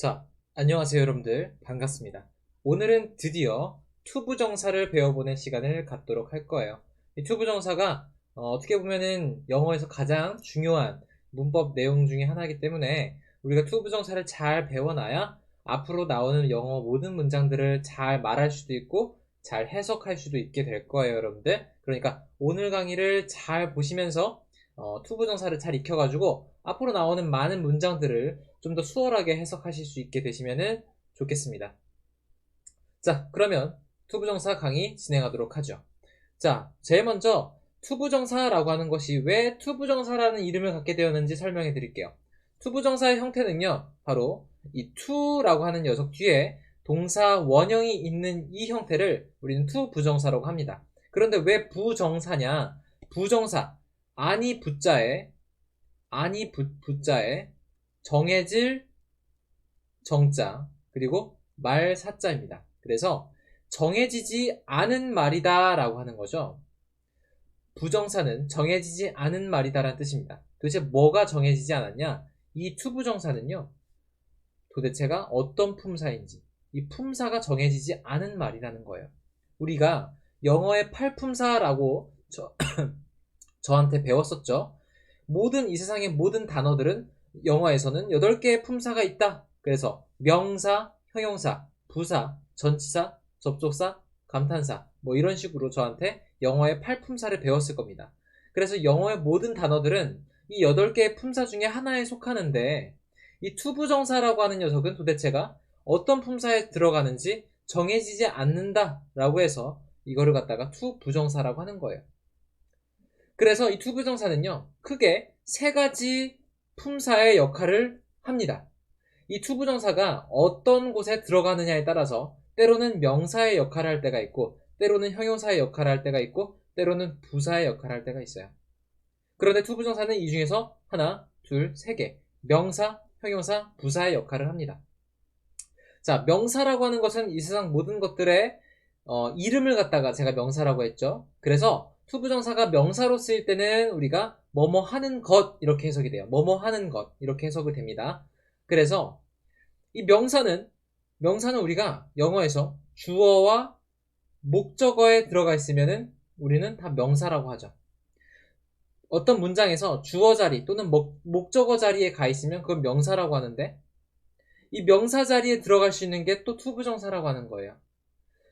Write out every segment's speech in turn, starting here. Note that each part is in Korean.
자, 안녕하세요 여러분들. 반갑습니다. 오늘은 드디어 투부정사를 배워보는 시간을 갖도록 할 거예요. 이 투부정사가 어, 떻게 보면은 영어에서 가장 중요한 문법 내용 중에 하나이기 때문에 우리가 투부정사를 잘 배워놔야 앞으로 나오는 영어 모든 문장들을 잘 말할 수도 있고 잘 해석할 수도 있게 될 거예요, 여러분들. 그러니까 오늘 강의를 잘 보시면서 어, 투부정사를 잘 익혀가지고 앞으로 나오는 많은 문장들을 좀 더 수월하게 해석하실 수 있게 되시면 좋겠습니다. 자, 그러면 투부정사 강의 진행하도록 하죠. 자, 제일 먼저 투부정사라고 하는 것이 왜 투부정사라는 이름을 갖게 되었는지 설명해 드릴게요. 투부정사의 형태는요, 바로 이 to라고 하는 녀석 뒤에 동사 원형이 있는 이 형태를 우리는 투부정사라고 합니다. 그런데 왜 부정사냐? 부정사, 아니 부자에, 아니 부, 부자에 정해질 정자, 그리고 말 사자입니다. 그래서 정해지지 않은 말이다 라고 하는 거죠. 부정사는 정해지지 않은 말이다 라는 뜻입니다. 도대체 뭐가 정해지지 않았냐? 이 투부정사는요, 도대체가 어떤 품사인지, 이 품사가 정해지지 않은 말이라는 거예요. 우리가 영어의 팔품사라고 저, 저한테 배웠었죠. 모든 이 세상의 모든 단어들은 영어에서는 8개의 품사가 있다. 그래서 명사, 형용사, 부사, 전치사, 접속사, 감탄사 뭐 이런 식으로 저한테 영어의 8품사를 배웠을 겁니다. 그래서 영어의 모든 단어들은 이 8개의 품사 중에 하나에 속하는데 이 투부정사라고 하는 녀석은 도대체가 어떤 품사에 들어가는지 정해지지 않는다 라고 해서 이거를 갖다가 투부정사라고 하는 거예요. 그래서 이 투부정사는요, 크게 세 가지 품사의 역할을 합니다. 이 투부정사가 어떤 곳에 들어가느냐에 따라서 때로는 명사의 역할을 할 때가 있고, 때로는 형용사의 역할을 할 때가 있고, 때로는 부사의 역할을 할 때가 있어요. 그런데 투부정사는 이 중에서 하나, 둘, 세 개. 명사, 형용사, 부사의 역할을 합니다. 자, 명사라고 하는 것은 이 세상 모든 것들의 어, 이름을 갖다가 제가 명사라고 했죠. 그래서 투부정사가 명사로 쓰일 때는 우리가 뭐뭐 하는 것 이렇게 해석이 돼요. 뭐뭐 하는 것 이렇게 해석이 됩니다. 그래서 이 명사는 명사는 우리가 영어에서 주어와 목적어에 들어가 있으면은 우리는 다 명사라고 하죠. 어떤 문장에서 주어 자리 또는 목, 목적어 자리에 가 있으면 그건 명사라고 하는데 이 명사 자리에 들어갈 수 있는 게 또 투부정사라고 하는 거예요.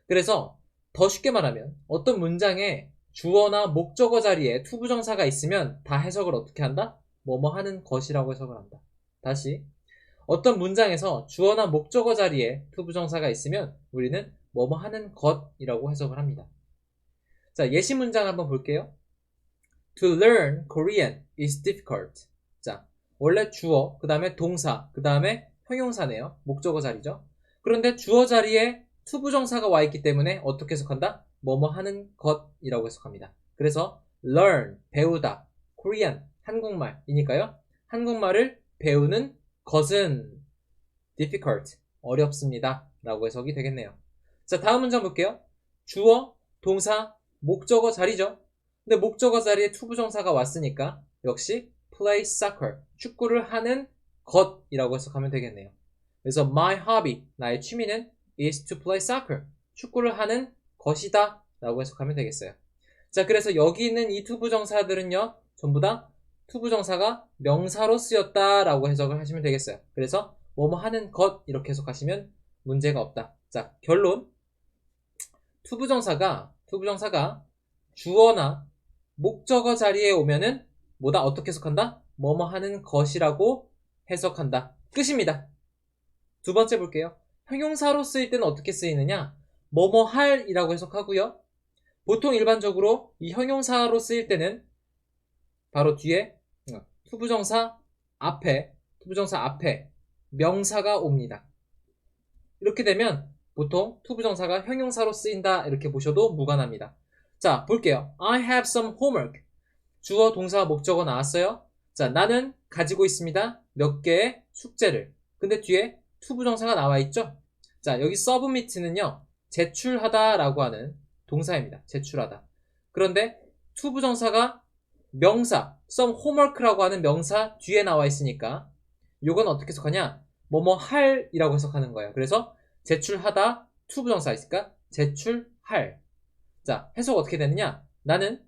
그래서 더 쉽게 말하면 어떤 문장에 주어나 목적어 자리에 투부정사가 있으면 다 해석을 어떻게 한다? 뭐뭐 하는 것이라고 해석을 한다. 다시 어떤 문장에서 주어나 목적어 자리에 투부정사가 있으면 우리는 뭐뭐 하는 것이라고 해석을 합니다. 자, 예시 문장 한번 볼게요. To learn Korean is difficult. 자, 원래 주어, 그 다음에 동사, 그 다음에 형용사네요. 목적어 자리죠. 그런데 주어 자리에 투부정사가 와 있기 때문에 어떻게 해석한다? 뭐뭐 하는 것이라고 해석합니다. 그래서 learn, 배우다, Korean, 한국말이니까요. 한국말을 배우는 것은 difficult, 어렵습니다. 라고 해석이 되겠네요. 자, 다음 문장 볼게요. 주어, 동사, 목적어 자리죠. 근데 목적어 자리에 투부정사가 왔으니까 역시 play soccer, 축구를 하는 것이라고 해석하면 되겠네요. 그래서 my hobby, 나의 취미는 is to play soccer, 축구를 하는 것이다 라고 해석하면 되겠어요. 자, 그래서 여기 있는 이 투부정사들은요, 전부 다 투부정사가 명사로 쓰였다 라고 해석을 하시면 되겠어요. 그래서 뭐뭐 하는 것 이렇게 해석하시면 문제가 없다. 자, 결론. 투부정사가, 투부정사가 주어나 목적어 자리에 오면은 뭐다 어떻게 해석한다? 뭐뭐 하는 것이라고 해석한다. 끝입니다. 두 번째 볼게요. 형용사로 쓰일 때는 어떻게 쓰이느냐? 뭐뭐 할이라고 해석하고요. 보통 일반적으로 이 형용사로 쓰일 때는 바로 뒤에 어, 투부정사 앞에 투부정사 앞에 명사가 옵니다. 이렇게 되면 보통 투부정사가 형용사로 쓰인다 이렇게 보셔도 무관합니다. 자, 볼게요. I have some homework. 주어, 동사, 목적어 나왔어요. 자, 나는 가지고 있습니다. 몇 개의 숙제를. 근데 뒤에 투부정사가 나와 있죠? 자, 여기 submit는요. 제출하다라고 하는 동사입니다. 제출하다. 그런데 투부정사가 명사, some homework라고 하는 명사 뒤에 나와 있으니까 이건 어떻게 해석하냐? 뭐뭐 할이라고 해석하는 거예요. 그래서 제출하다 투부정사 있을까? 제출할. 자, 해석 어떻게 되느냐? 나는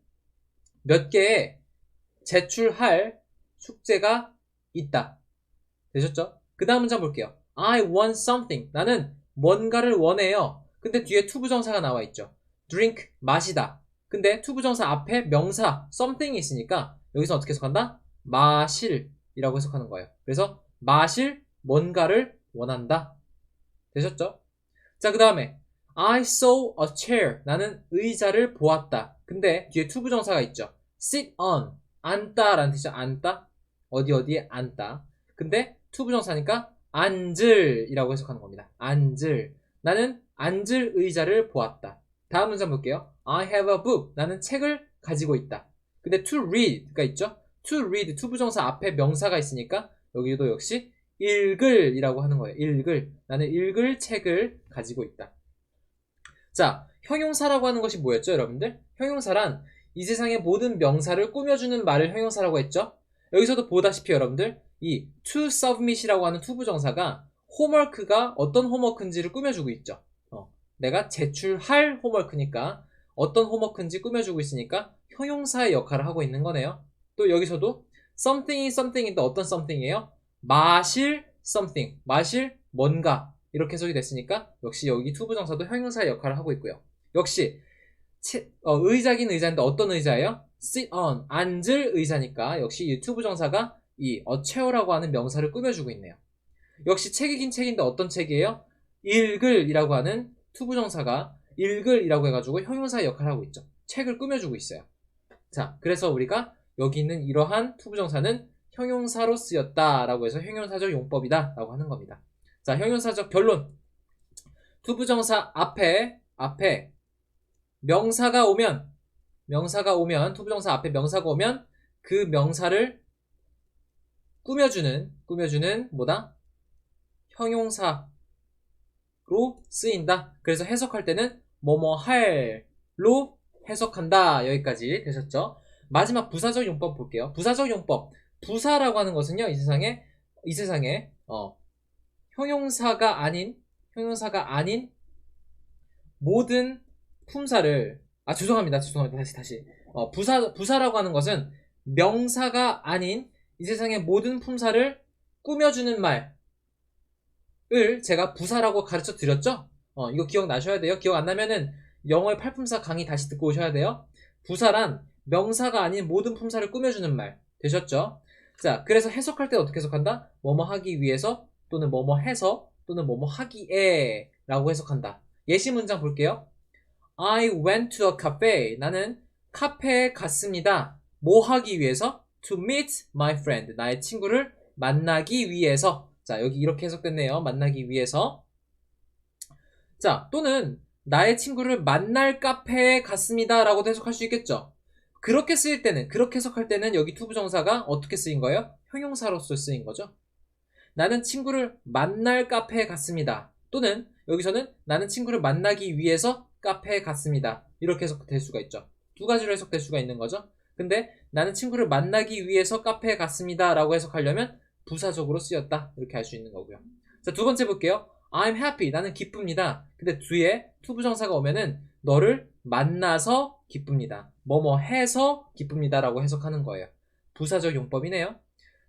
몇 개의 제출할 숙제가 있다. 되셨죠? 그 다음 문장 볼게요. I want something. 나는 뭔가를 원해요. 근데 뒤에 투부정사가 나와 있죠. drink, 마시다. 근데 투부정사 앞에 명사, something이 있으니까 여기서 어떻게 해석한다? 마실이라고 해석하는 거예요. 그래서 마실 뭔가를 원한다. 되셨죠? 자, 그 다음에 I saw a chair. 나는 의자를 보았다. 근데 뒤에 투부정사가 있죠. sit on. 앉다 라는 뜻이죠. 앉다. 어디 어디에 앉다. 근데 투부정사니까 앉을이라고 해석하는 겁니다. 앉을. 나는 앉을 의자를 보았다. 다음 문장 볼게요. I have a book. 나는 책을 가지고 있다. 근데 to read가 있죠? to read 투부정사 앞에 명사가 있으니까 여기도 역시 읽을이라고 하는 거예요. 읽을. 나는 읽을 책을 가지고 있다. 자, 형용사라고 하는 것이 뭐였죠, 여러분들? 형용사란 이 세상의 모든 명사를 꾸며주는 말을 형용사라고 했죠? 여기서도 보다시피 여러분들, 이 to submit이라고 하는 투부정사가 홈워크가 어떤 홈워크인지를 꾸며주고 있죠. 어, 내가 제출할 홈워크니까 어떤 홈워크인지 꾸며주고 있으니까 형용사의 역할을 하고 있는 거네요. 또 여기서도 something이 something인데 어떤 something이에요? 마실 something, 마실 뭔가 이렇게 해석이 됐으니까 역시 여기 투부정사도 형용사의 역할을 하고 있고요. 역시 치- 어, 의자긴 의자인데 어떤 의자예요? sit on, 앉을 의자니까 역시 이 투부정사가 이 chair라고 하는 명사를 꾸며주고 있네요. 역시 책이긴 책인데 어떤 책이에요? 읽을이라고 하는 투부정사가 읽을이라고 해가지고 형용사의 역할을 하고 있죠. 책을 꾸며주고 있어요. 자, 그래서 우리가 여기 있는 이러한 투부정사는 형용사로 쓰였다라고 해서 형용사적 용법이다라고 하는 겁니다. 자, 형용사적 결론. 투부정사 앞에 앞에 명사가 오면 명사가 오면 투부정사 앞에 명사가 오면 그 명사를 꾸며주는 꾸며주는 뭐다? 형용사 로 쓰인다. 그래서 해석할 때는 뭐뭐 할로 해석한다. 여기까지 되셨죠? 마지막 부사적 용법 볼게요. 부사적 용법. 부사라고 하는 것은요, 이 세상에, 이 세상에, 어, 형용사가 아닌, 형용사가 아닌 모든 품사를, 아, 죄송합니다. 죄송합니다. 다시, 다시. 어, 부사, 부사라고 하는 것은 명사가 아닌 이 세상의 모든 품사를 꾸며주는 말 을 제가 부사라고 가르쳐 드렸죠? 어, 이거 기억나셔야 돼요. 기억 안 나면은 영어의 팔품사 강의 다시 듣고 오셔야 돼요. 부사란 명사가 아닌 모든 품사를 꾸며주는 말. 되셨죠? 자, 그래서 해석할 때 어떻게 해석한다? 뭐뭐 하기 위해서 또는 뭐뭐 해서 또는 뭐뭐 하기에 라고 해석한다. 예시 문장 볼게요. I went to a cafe. 나는 카페에 갔습니다. 뭐 하기 위해서? To meet my friend. 나의 친구를 만나기 위해서. 자, 여기 이렇게 해석됐네요. 만나기 위해서. 자, 또는 나의 친구를 만날 카페에 갔습니다. 라고도 해석할 수 있겠죠. 그렇게 쓰일 때는, 그렇게 해석할 때는 여기 투부정사가 어떻게 쓰인 거예요? 형용사로서 쓰인 거죠. 나는 친구를 만날 카페에 갔습니다. 또는 여기서는 나는 친구를 만나기 위해서 카페에 갔습니다. 이렇게 해석될 수가 있죠. 두 가지로 해석될 수가 있는 거죠. 근데 나는 친구를 만나기 위해서 카페에 갔습니다. 라고 해석하려면 부사적으로 쓰였다. 이렇게 할수 있는 거고요. 자, 두 번째 볼게요. I'm happy. 나는 기쁩니다. 근데 뒤에 투부정사가 오면은 너를 만나서 기쁩니다. 뭐뭐 해서 기쁩니다. 라고 해석하는 거예요. 부사적 용법이네요.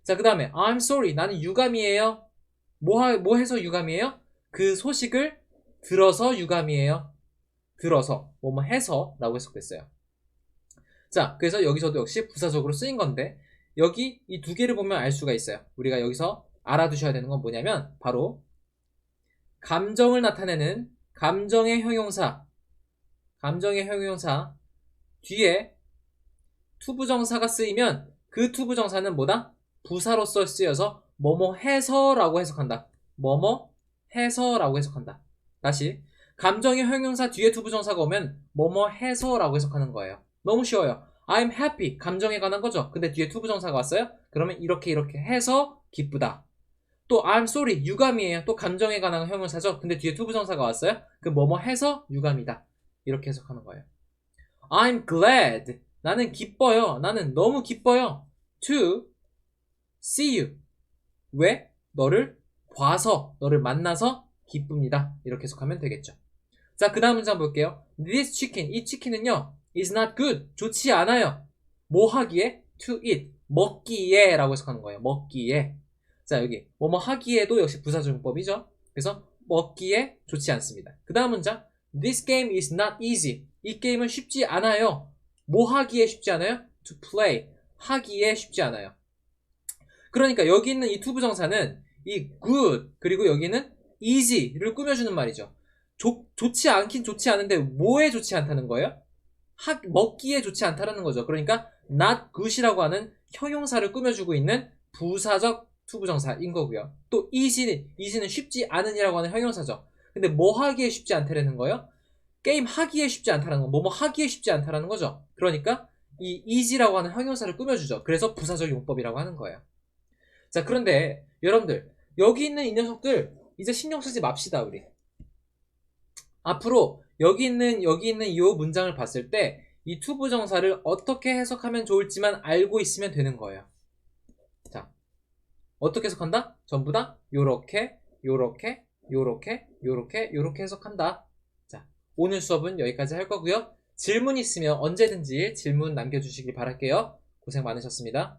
자, 그 다음에 I'm sorry. 나는 유감이에요. 뭐, 하- 뭐 해서 유감이에요? 그 소식을 들어서 유감이에요. 들어서, 뭐뭐 해서 라고 해석됐어요. 자, 그래서 여기서도 역시 부사적으로 쓰인 건데, 여기 이 두 개를 보면 알 수가 있어요. 우리가 여기서 알아두셔야 되는 건 뭐냐면, 바로, 감정을 나타내는 감정의 형용사, 감정의 형용사, 뒤에 투부정사가 쓰이면 그 투부정사는 뭐다? 부사로서 쓰여서 뭐뭐 해서라고 해석한다. 뭐뭐 해서라고 해석한다. 다시 감정의 형용사 뒤에 투부정사가 오면 뭐뭐 해서라고 해석하는 거예요. 너무 쉬워요. I'm happy 감정에 관한 거죠. 근데 뒤에 투부정사가 왔어요. 그러면 이렇게 이렇게 해서 기쁘다. 또 I'm sorry 유감이에요. 또 감정에 관한 형용사죠. 근데 뒤에 투부정사가 왔어요. 그 뭐뭐 해서 유감이다. 이렇게 해석하는 거예요. I'm glad 나는 기뻐요. 나는 너무 기뻐요. To see you 왜? 너를 봐서 너를 만나서 기쁩니다. 이렇게 해석하면 되겠죠. 자, 그 다음 문장 볼게요. This chicken, 이 치킨은요, is not good, 좋지 않아요. 뭐 하기에? To eat, 먹기에 라고 해석하는 거예요. 먹기에. 자, 여기 뭐뭐 하기에도 역시 부사적용법이죠. 그래서 먹기에 좋지 않습니다. 그 다음 문장, This game is not easy. 이 게임은 쉽지 않아요. 뭐 하기에 쉽지 않아요? To play, 하기에 쉽지 않아요. 그러니까 여기 있는 이 투부정사는 이 good 그리고 여기는 easy를 꾸며주는 말이죠. 좋, 좋지 않긴 좋지 않은데 뭐에 좋지 않다는 거예요? 하, 먹기에 좋지 않다는 거죠. 그러니까 not good이라고 하는 형용사를 꾸며주고 있는 부사적 투부정사인 거고요. 또 easy, easy는 쉽지 않은이라고 하는 형용사죠. 근데 뭐 하기에 쉽지 않다라는 거예요? 게임 하기에 쉽지 않다는 거, 뭐뭐 하기에 쉽지 않다라는 거죠. 그러니까 이 easy라고 하는 형용사를 꾸며주죠. 그래서 부사적 용법이라고 하는 거예요. 자, 그런데 여러분들 여기 있는 이 녀석들 이제 신경 쓰지 맙시다 우리. 앞으로 여기 있는 여기 있는 이 문장을 봤을 때 이 투부 정사를 어떻게 해석하면 좋을지만 알고 있으면 되는 거예요. 자, 어떻게 해석한다? 전부 다 요렇게, 요렇게, 요렇게, 요렇게, 요렇게 해석한다. 자, 오늘 수업은 여기까지 할 거고요. 질문 있으면 언제든지 질문 남겨주시길 바랄게요. 고생 많으셨습니다.